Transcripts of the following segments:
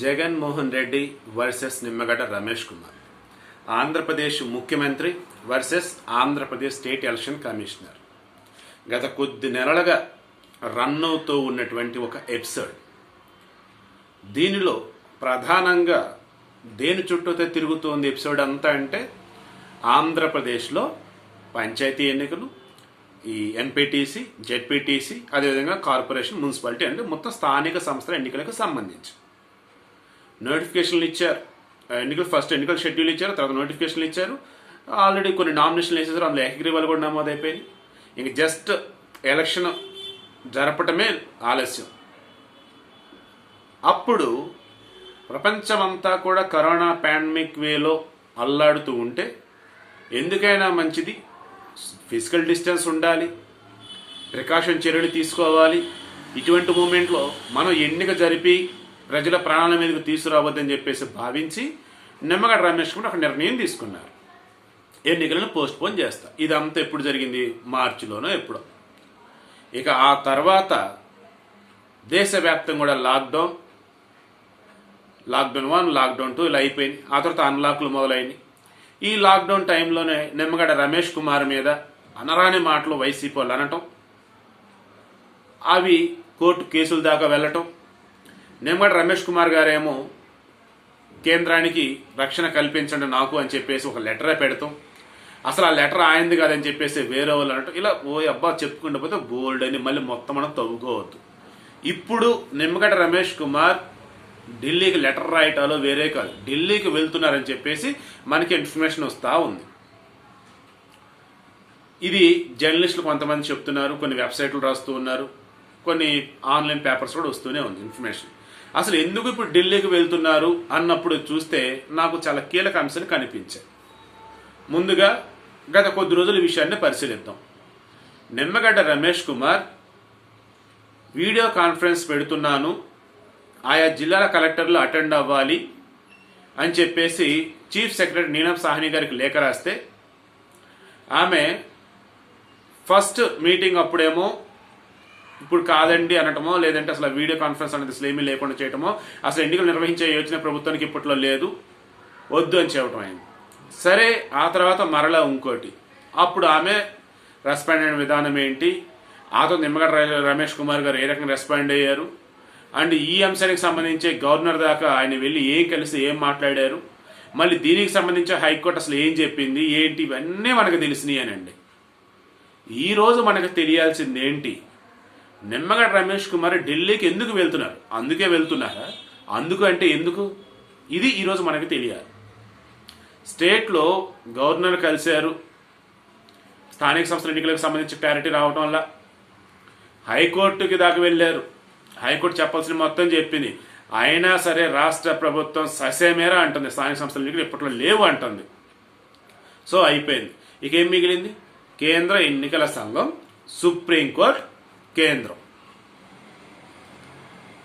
Jaganmohan Reddy versus Nimmagadda Ramesh Kumar. Andhra Pradesh ముఖ్యమంత్రి versus Andhra Pradesh state election commissioner. గత కొద్ది నెలలుగా రన్ అవుతూ ఉన్నటువంటి ఒక ఎపిసోడ్. దీనిలో ప్రధానంగా దేని చుట్టూతో తిరుగుతోంది ఎపిసోడ్ అంతా అంటే ఆంధ్రప్రదేశ్లో పంచాయతీ ఎన్నికలు ఈ ఎంపీటీసీ జెడ్పీటీసీ అదేవిధంగా కార్పొరేషన్ మున్సిపాలిటీ అంటే మొత్తం స్థానిక సంస్థల ఎన్నికలకు సంబంధించి. నోటిఫికేషన్లు ఇచ్చారు. ఎన్నికలు ఫస్ట్ ఎన్నికల షెడ్యూల్ ఇచ్చారు తర్వాత నోటిఫికేషన్లు ఇచ్చారు. ఆల్రెడీ కొన్ని నామినేషన్లు వేసేసారు అందులో ఏకగ్రీవాలు కూడా నమోదైపోయినాయి ఇంక జస్ట్ ఎలక్షన్ జరపటమే ఆలస్యం. అప్పుడు ప్రపంచమంతా కూడా కరోనా పాండమిక్ వేలో అల్లాడుతూ ఉంటే ఎందుకైనా మంచిది. ఫిజికల్ డిస్టెన్స్ ఉండాలి. ప్రికాషన్ చర్యలు తీసుకోవాలి. ఇటువంటి మూమెంట్లో మనం ఎన్నిక జరిపి ప్రజల ప్రాణాల మీదకు తీసుకురావద్దని చెప్పేసి భావించి నిమ్మగడ్డ రమేష్ కూడా ఒక నిర్ణయం తీసుకున్నారు. ఎన్నికలను పోస్ట్ పోన్ చేస్తా. ఇదంతా ఎప్పుడు జరిగింది? మార్చిలోనో ఎప్పుడో. ఇక ఆ తర్వాత దేశవ్యాప్తంగా కూడా lockdown. Lockdown one lockdown two ఇలా అయిపోయింది. ఆ తర్వాత అన్లాక్లు మొదలైనవి ఈ లాక్డౌన్ టైంలోనే నిమ్మగడ్డ రమేష్ కుమార్ మీద అనరాని మాటలు వైసీపీ వాళ్ళు అనటం. అవి కోర్టు కేసుల దాకా వెళ్ళటం. నిమ్మగడ్డ రమేష్ కుమార్ గారేమో కేంద్రానికి రక్షణ కల్పించండి నాకు అని చెప్పేసి ఒక లెటరే పెడతాం. అసలు ఆ లెటర్ ఆయనది కాదని చెప్పేసి వేరే వాళ్ళు అనటం ఇలా ఓ అబ్బా చెప్పుకుంటూ పోతే బోల్డ్ అని మళ్ళీ మొత్తం మనం తవ్వుకోవద్దు. ఇప్పుడు నిమ్మగడ్డ రమేష్ కుమార్ ఢిల్లీకి లెటర్ రాయటాలో వేరే కాదు ఢిల్లీకి వెళ్తున్నారని చెప్పేసి మనకి ఇన్ఫర్మేషన్ వస్తూ ఉంది. ఇది జర్నలిస్టులు కొంతమంది చెప్తున్నారు కొన్ని వెబ్సైట్లు రాస్తూ ఉన్నారు కొన్ని ఆన్లైన్ పేపర్స్ కూడా వస్తూనే ఉంది ఇన్ఫర్మేషన్. అసలు ఎందుకు ఇప్పుడు ఢిల్లీకి వెళ్తున్నారు అన్నప్పుడు చూస్తే నాకు చాలా కీలక అంశాలు కనిపించాయి. ముందుగా గత కొద్ది రోజుల విషయాన్ని పరిశీలిద్దాం. నిమ్మగడ్డ రమేష్ కుమార్ వీడియో కాన్ఫరెన్స్ పెడుతున్నాను ఆయా జిల్లాల కలెక్టర్లు అటెండ్ అవ్వాలి అని చెప్పేసి చీఫ్ సెక్రటరీ నీనం సాహ్ని గారికి లేఖ రాస్తే ఆమె ఫస్ట్ మీటింగ్ అప్పుడేమో ఇప్పుడు కాదండి అనటమో లేదంటే అసలు వీడియో కాన్ఫరెన్స్ అనేది అసలు ఏమీ లేకుండా చేయటమో అసలు ఎన్నికలు నిర్వహించే యోచన ప్రభుత్వానికి ఇప్పట్లో లేదు. వద్దు అని చెప్పడం అయింది. సరే ఆ తర్వాత మరలా ఇంకోటి. అప్పుడు ఆమె రెస్పాండ్ అయిన విధానం ఏంటి? ఆతో నిమ్మగడ్డ రమేష్ కుమార్ గారు ఏ రకంగా రెస్పాండ్ అయ్యారు? అండ్ ఈ అంశానికి సంబంధించి గవర్నర్ దాకా ఆయన వెళ్ళి ఏం కలిసి ఏం మాట్లాడారు? మళ్ళీ దీనికి సంబంధించి హైకోర్టు అసలు ఏం చెప్పింది? ఏంటి? ఇవన్నీ మనకు తెలిసినాయనండి. ఈ ఈరోజు మనకు తెలియాల్సింది ఏంటి? నిమ్మగడ్డ రమేష్ కుమార్ ఢిల్లీకి ఎందుకు వెళ్తున్నారు? అందుకే వెళ్తున్నారా? అందుకు అంటే ఎందుకు? ఇది ఈరోజు మనకి తెలియాలి. స్టేట్లో గవర్నర్ కలిశారు. స్థానిక సంస్థల ఎన్నికలకు సంబంధించి క్లారిటీ రావడం వల్ల హైకోర్టుకి దాకా వెళ్ళారు. హైకోర్టు చెప్పాల్సిన మొత్తం చెప్పింది. అయినా సరే రాష్ట్ర ప్రభుత్వం ససేమేరా అంటుంది. స్థానిక సంస్థల ఎన్నికలు ఇప్పట్లో లేవు అంటుంది. సో అయిపోయింది. ఇక ఏం మిగిలింది? కేంద్ర ఎన్నికల సంఘం సుప్రీంకోర్టు కేంద్రం.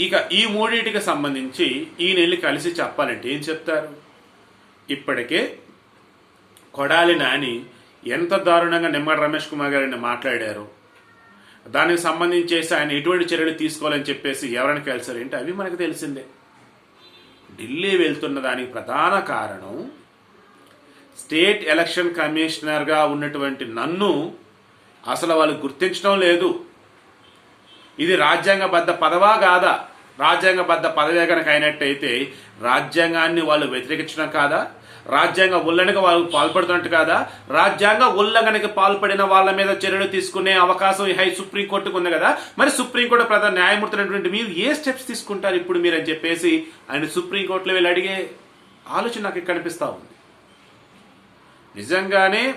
ఇక ఈ మూడింటికి సంబంధించి ఈయన వెళ్ళి కలిసి చెప్పాలంటే ఏం చెప్తారు? ఇప్పటికే కొడాలి నాని ఎంత దారుణంగా నిమ్మడి రమేష్ కుమార్ గారిని మాట్లాడారు. దానికి సంబంధించేసి ఆయన ఎటువంటి చర్యలు తీసుకోవాలని చెప్పేసి ఎవరిని కలిసారు ఏంటి? అవి మనకు తెలిసిందే. ఢిల్లీ వెళ్తున్న దానికి ప్రధాన కారణం స్టేట్ ఎలక్షన్ కమిషనర్గా ఉన్నటువంటి నన్ను అసలు వాళ్ళు గుర్తించడం లేదు. ఇది రాజ్యాంగబద్ధ పదవా కాదా? రాజ్యాంగబద్ధ పదవే కనుక అయినట్టయితే రాజ్యాంగాన్ని వాళ్ళు వ్యతిరేకించడం కాదా? రాజ్యాంగ ఉల్లంఘనకు వాళ్ళు పాల్పడుతున్నట్టు కాదా? రాజ్యాంగ ఉల్లంఘనకు పాల్పడిన వాళ్ళ మీద చర్యలు తీసుకునే అవకాశం హై సుప్రీంకోర్టుకు ఉంది కదా? మరి సుప్రీంకోర్టు ప్రధాన న్యాయమూర్తి అయినటువంటి మీరు ఏ స్టెప్స్ తీసుకుంటారు ఇప్పుడు మీరు అని చెప్పేసి ఆయన సుప్రీంకోర్టులో వెళ్ళి అడిగే ఆలోచన నాకు ఇక్కడ ఉంది. నిజంగానే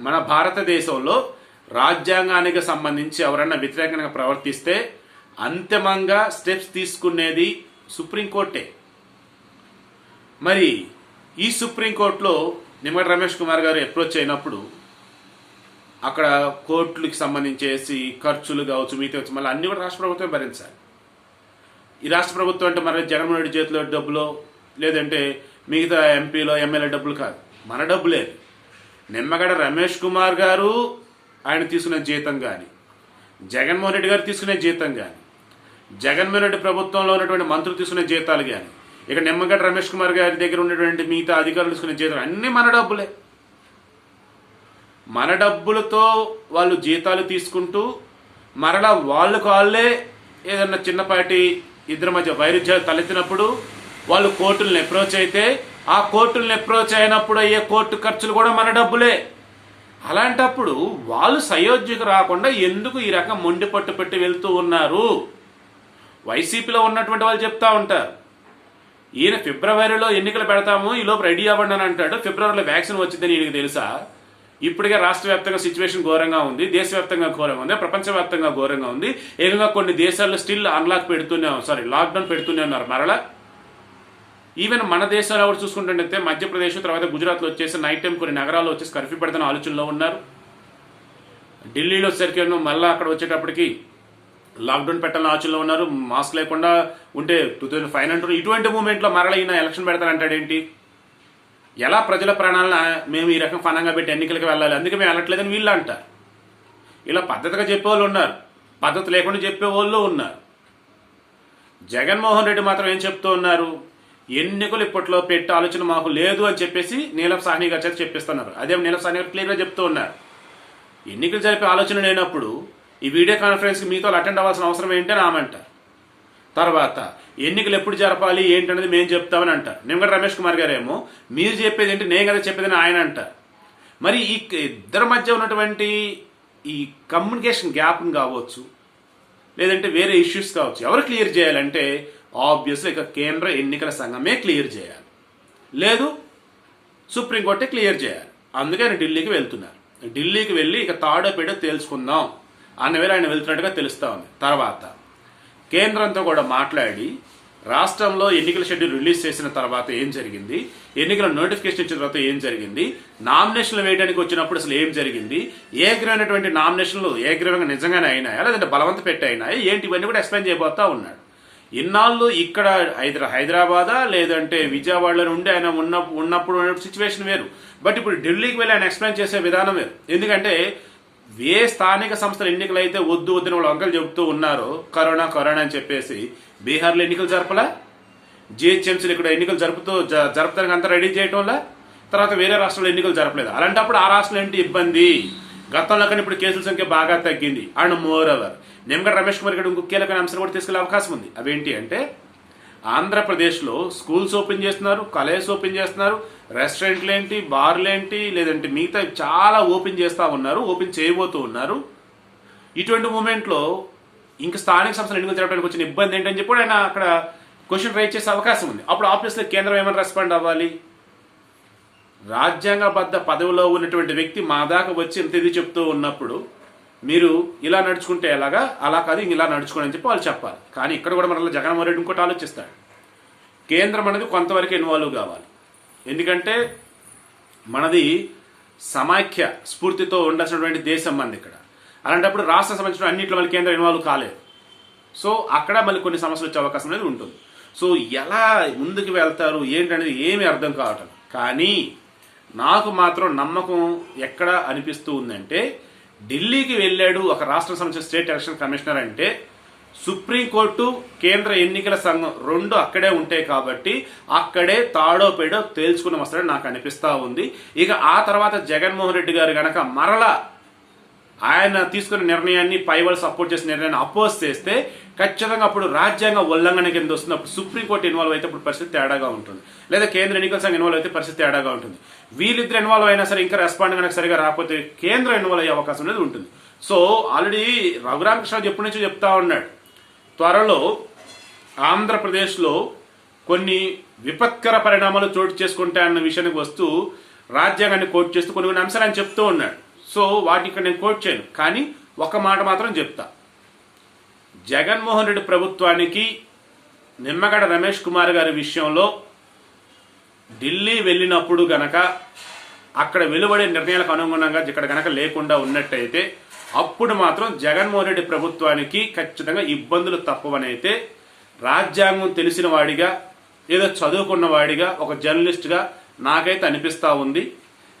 మన భారతదేశంలో రాజ్యాంగానికి సంబంధించి ఎవరన్నా వ్యతిరేకంగా ప్రవర్తిస్తే అంతిమంగా స్టెప్స్ తీసుకునేది సుప్రీంకోర్టే. మరి ఈ సుప్రీంకోర్టులో నిమ్మటి రమేష్ కుమార్ గారు అప్రోచ్ అయినప్పుడు అక్కడ కోర్టులకు సంబంధించేసి ఖర్చులు కావచ్చు మిగతా కావచ్చు మళ్ళీ అన్ని కూడా రాష్ట్ర ప్రభుత్వం భరించాలి. ఈ రాష్ట్ర ప్రభుత్వం అంటే మరి జగన్మోహన్ రెడ్డి చేతిలో డబ్బులో లేదంటే మిగతా ఎంపీలో ఎమ్మెల్యే డబ్బులు కాదు. మన డబ్బులేదు నిమ్మగడ రమేష్ కుమార్ గారు ఆయన తీసుకునే జీతం కానీ జగన్మోహన్ రెడ్డి గారు తీసుకునే జీతం కానీ జగన్మోహన్ రెడ్డి ప్రభుత్వంలో ఉన్నటువంటి మంత్రులు తీసుకునే జీతాలు కానీ ఇక నిమ్మగడ్డ రమేష్ కుమార్ గారి దగ్గర ఉన్నటువంటి మిగతా అధికారులు తీసుకునే జీతాలు అన్నీ మన డబ్బులే. మన డబ్బులతో వాళ్ళు జీతాలు తీసుకుంటూ మరలా వాళ్ళకు వాళ్ళే ఏదన్నా చిన్నపాటి ఇద్దరి మధ్య వైరుధ్యాలు తలెత్తినప్పుడు వాళ్ళు కోర్టులను అప్రోచ్ అయితే ఆ కోర్టులను అప్రోచ్ అయినప్పుడు అయ్యే కోర్టు ఖర్చులు కూడా మన డబ్బులే. అలాంటప్పుడు వాళ్ళు సయోధ్యకు రాకుండా ఎందుకు ఈ రకం మొండి పట్టు పెట్టి వెళ్తూ ఉన్నారు? వైసీపీలో ఉన్నటువంటి వాళ్ళు చెప్తా ఉంటారు. ఈయన ఫిబ్రవరిలో ఎన్నికలు పెడతాము ఈ లోపు రెడీ అవ్వండి అని అంటాడు. ఫిబ్రవరిలో వ్యాక్సిన్ వచ్చిందని ఈయనకి తెలుసా? ఇప్పటికే రాష్ట్ర వ్యాప్తంగా సిచ్యువేషన్ ఘోరంగా ఉంది దేశవ్యాప్తంగా ఘోరంగా ఉంది ప్రపంచవ్యాప్తంగా ఘోరంగా ఉంది. ఏకంగా కొన్ని దేశాల్లో స్టిల్ అన్లాక్ పెడుతూనే సారీ లాక్డౌన్ పెడుతూనే ఉన్నారు మరలా. ఈవెన్ మన దేశంలో ఎవరు చూసుకుంటుంటే మధ్యప్రదేశ్ తర్వాత గుజరాత్లో వచ్చేసి నైట్ టైం కొన్ని నగరాల్లో వచ్చేసి కర్ఫ్యూ పెడతాన ఆలోచనలో ఉన్నారు. ఢిల్లీలో సరికి మళ్ళీ అక్కడ వచ్చేటప్పటికి లాక్డౌన్ పెట్టాలని ఆలోచనలో ఉన్నారు. మాస్క్ లేకుండా ఉంటే టూ థౌజండ్ ఫైవ్ హండ్రెడ్ ఇటువంటి మూమెంట్లో మరల ఈయన ఎలక్షన్ పెడతానంటాడేంటి ఎలా ప్రజల ప్రాణాలను మేము ఈ రకం ఫనంగా పెట్టి ఎన్నికలకు వెళ్ళాలి? అందుకే మేము వెళ్ళట్లేదని వీళ్ళు అంటారు. ఇలా పద్ధతిగా చెప్పేవాళ్ళు ఉన్నారు. పద్ధతి లేకుండా చెప్పేవాళ్ళు ఉన్నారు. జగన్మోహన్ రెడ్డి మాత్రం ఏం చెప్తూ ఉన్నారు? ఎన్నికలు ఇప్పట్లో పెట్టే ఆలోచన మాకు లేదు అని చెప్పేసి నీలం సాహ్ని గారి చేత చెప్పిస్తున్నారు. అదే నీలం సాహ్ని గారు క్లియర్గా చెప్తూ ఉన్నారు. ఎన్నికలు జరిపే ఆలోచన లేనప్పుడు ఈ వీడియో కాన్ఫరెన్స్కి మీతో అటెండ్ అవ్వాల్సిన అవసరం ఏంటని ఆమంటారు తర్వాత ఎన్నికలు ఎప్పుడు జరపాలి ఏంటనేది మేము చెప్తామని అంటారు. నిమ్మగడ్డ రమేష్ కుమార్ గారేమో మీరు చెప్పేది ఏంటి నేను కదా చెప్పేదని ఆయన అంటారు. మరి ఈ ఇద్దరి మధ్య ఉన్నటువంటి ఈ కమ్యూనికేషన్ గ్యాప్ని కావచ్చు లేదంటే వేరే ఇష్యూస్ కావచ్చు ఎవరు క్లియర్ చేయాలంటే ఆబ్వియస్లీ ఇక కేంద్ర ఎన్నికల సంఘమే క్లియర్ చేయాలి. లేదు సుప్రీంకోర్టే క్లియర్ చేయాలి. అందుకే ఆయన ఢిల్లీకి వెళ్తున్నారు. ఢిల్లీకి వెళ్ళి ఇక తాడో పేడో తేల్చుకుందాం అన్నవేళ ఆయన వెళ్తున్నట్టుగా తెలుస్తా ఉంది. తర్వాత కేంద్రంతో కూడా మాట్లాడి రాష్ట్రంలో ఎన్నికల షెడ్యూల్ రిలీజ్ చేసిన తర్వాత ఏం జరిగింది? ఎన్నికల నోటిఫికేషన్ ఇచ్చిన తర్వాత ఏం జరిగింది? నామినేషన్లు వేయడానికి వచ్చినప్పుడు అసలు ఏం జరిగింది? ఏగ్రమైనటువంటి నామినేషన్లు ఏగ్రవంగా నిజంగానే అయినాయా? లేదంటే బలవంత పెట్టి అయినాయా? ఏంటి? ఇవన్నీ కూడా ఎక్స్ప్లెయిన్ చేయబోతా ఉన్నాడు. ఇన్నాళ్ళు ఇక్కడ హైదరా హైదరాబాదా లేదంటే విజయవాడలో నుండి ఆయన ఉన్న ఉన్నప్పుడు సిచ్యువేషన్ వేరు. బట్ ఇప్పుడు ఢిల్లీకి వెళ్ళి ఆయన ఎక్స్ప్లెయిన్ చేసే విధానం వేరు. ఎందుకంటే ఏ స్థానిక సంస్థల ఎన్నికలు అయితే వద్దు వద్దని వాళ్ళు అంకలు చెబుతూ ఉన్నారో కరోనా కరోనా అని చెప్పేసి బీహార్లో ఎన్నికలు జరపలా? జిహెచ్ఎంసీలు ఇక్కడ ఎన్నికలు జరుపుతూ జ- జరపడానికి అంతా రెడీ చేయటంలా? తర్వాత వేరే రాష్ట్రంలో ఎన్నికలు జరపలేదు? అలాంటప్పుడు ఆ రాష్ట్రంలో ఏంటి ఇబ్బంది? గతంలో కానీ ఇప్పుడు కేసుల సంఖ్య బాగా తగ్గింది. And more ever Nimmagadda Ramesh Kumar గారు ఇంకో కీలకమైన అంశాలు కూడా తీసుకెళ్ళే అవకాశం ఉంది. అవేంటి అంటే ఆంధ్రప్రదేశ్లో స్కూల్స్ ఓపెన్ చేస్తున్నారు కాలేజెస్ ఓపెన్ చేస్తున్నారు రెస్టారెంట్లు ఏంటి బార్లు ఏంటి లేదంటే మిగతా చాలా ఓపెన్ చేస్తూ ఉన్నారు ఓపెన్ చేయబోతూ ఉన్నారు. ఇటువంటి మూమెంట్లో ఇంకా స్థానిక సంస్థలు ఎన్నికలు జరపడానికి వచ్చిన ఇబ్బంది ఏంటని చెప్పి కూడా ఆయన అక్కడ క్వశ్చన్ రైజ్ చేసే అవకాశం ఉంది. అప్పుడు ఆఫీస్లో కేంద్రం ఏమైనా రెస్పాండ్ అవ్వాలి? రాజ్యాంగబద్ధ పదవిలో ఉన్నటువంటి వ్యక్తి మా దాకా వచ్చి ఇంత ఇది చెప్తూ ఉన్నప్పుడు మీరు ఇలా నడుచుకుంటే ఎలాగా? అలా కాదు ఇలా నడుచుకోండి అని చెప్పి వాళ్ళు చెప్పాలి. కానీ ఇక్కడ కూడా మనల్ని జగన్మోహన్ రెడ్డి ఇంకోటి ఆలోచిస్తాడు. కేంద్రం అనేది కొంతవరకు ఇన్వాల్వ్ కావాలి. ఎందుకంటే మనది సమాఖ్య స్ఫూర్తితో ఉండాల్సినటువంటి దేశం మనది ఇక్కడ. అలాంటప్పుడు రాష్ట్ర సంబంధించిన అన్నింటిలో మళ్ళీ కేంద్రం ఇన్వాల్వ్ కాలేదు. సో అక్కడ మళ్ళీ కొన్ని సమస్యలు వచ్చే అవకాశం అనేది ఉంటుంది. సో ఎలా ముందుకు వెళ్తారు ఏంటనేది ఏమీ అర్థం కావటం కానీ నాకు మాత్రం నమ్మకం ఎక్కడ అనిపిస్తూ ఉందంటే ఢిల్లీకి వెళ్ళాడు ఒక రాష్ట్ర సంస్థ స్టేట్ ఎలక్షన్ కమిషనర్ అంటే సుప్రీంకోర్టు కేంద్ర ఎన్నికల సంఘం. రెండు అక్కడే ఉంటాయి కాబట్టి అక్కడే తాడో పేడో తేల్చుకున్న వస్తాడని నాకు అనిపిస్తూ ఉంది. ఇక ఆ తర్వాత జగన్మోహన్ రెడ్డి గారు గనక మరలా ఆయన తీసుకున్న నిర్ణయాన్ని పై వాళ్ళు సపోర్ట్ చేసిన నిర్ణయాన్ని అపోజ్ చేస్తే ఖచ్చితంగా అప్పుడు రాజ్యాంగ ఉల్లంఘన కింద వస్తుంది అప్పుడు సుప్రీంకోర్టు ఇన్వాల్వ్ అయితే అప్పుడు పరిస్థితి తేడాగా ఉంటుంది. లేదా కేంద్ర ఎన్నికల సంఘం ఇన్వాల్వ్ అయితే పరిస్థితి తేడాగా ఉంటుంది. వీళ్ళిద్దరు ఇన్వాల్వ్ అయినా సరే ఇంకా రెస్పాండ్ కనుక సరిగా రాకపోతే కేంద్రం ఇన్వాల్వ్ అయ్యే అవకాశం అనేది ఉంటుంది. సో ఆల్రెడీ రఘురామకృష్ణ ఎప్పటి నుంచో చెప్తా ఉన్నాడు. త్వరలో ఆంధ్రప్రదేశ్లో కొన్ని విపత్కర పరిణామాలు చోటు చేసుకుంటాయన్న విషయానికి వస్తూ రాజ్యాంగాన్ని కోట్ చేస్తూ కొన్ని కొన్ని అంశాలు ఆయన చెప్తూ ఉన్నాడు. సో వాటిని ఇక్కడ నేను కోట్ చేయను. కానీ ఒక మాట మాత్రం చెప్తా. జగన్మోహన్ రెడ్డి ప్రభుత్వానికి నిమ్మగడ రమేష్ కుమార్ గారి విషయంలో ఢిల్లీ వెళ్ళినప్పుడు గనక అక్కడ వెలువడే నిర్ణయాలకు అనుగుణంగా ఇక్కడ గనక లేకుండా ఉన్నట్టయితే అప్పుడు మాత్రం జగన్మోహన్ రెడ్డి ప్రభుత్వానికి ఖచ్చితంగా ఇబ్బందులు తప్పవనైతే రాజ్యాంగం తెలిసిన వాడిగా ఏదో చదువుకున్న వాడిగా ఒక జర్నలిస్ట్గా నాకైతే అనిపిస్తూ ఉంది.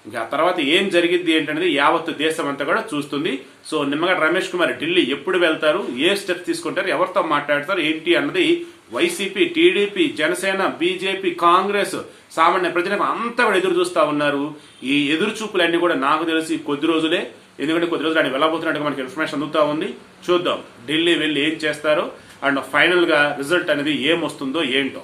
ఇంకా ఆ తర్వాత ఏం జరిగింది ఏంటనేది యావత్ దేశం అంతా కూడా చూస్తుంది. సో నిమ్మగడ్డ రమేష్ కుమార్ ఢిల్లీ ఎప్పుడు వెళ్తారు? ఏ స్టెప్స్ తీసుకుంటారు? ఎవరితో మాట్లాడతారు? ఏంటి అన్నది YCP TDP Janasena BJP Congress సామాన్య ప్రజలకు అంతా కూడా ఎదురు చూస్తూ ఉన్నారు. ఈ ఎదురు చూపులన్నీ కూడా నాకు తెలిసి కొద్ది రోజులే. ఎందుకంటే కొద్ది రోజులు ఆయన వెళ్ళబోతున్నట్టుగా మనకి ఇన్ఫర్మేషన్ అందుతూ ఉంది. చూద్దాం. ఢిల్లీ వెళ్ళి ఏం చేస్తారో? అండ్ ఫైనల్గా రిజల్ట్ అనేది ఏం వస్తుందో ఏంటో.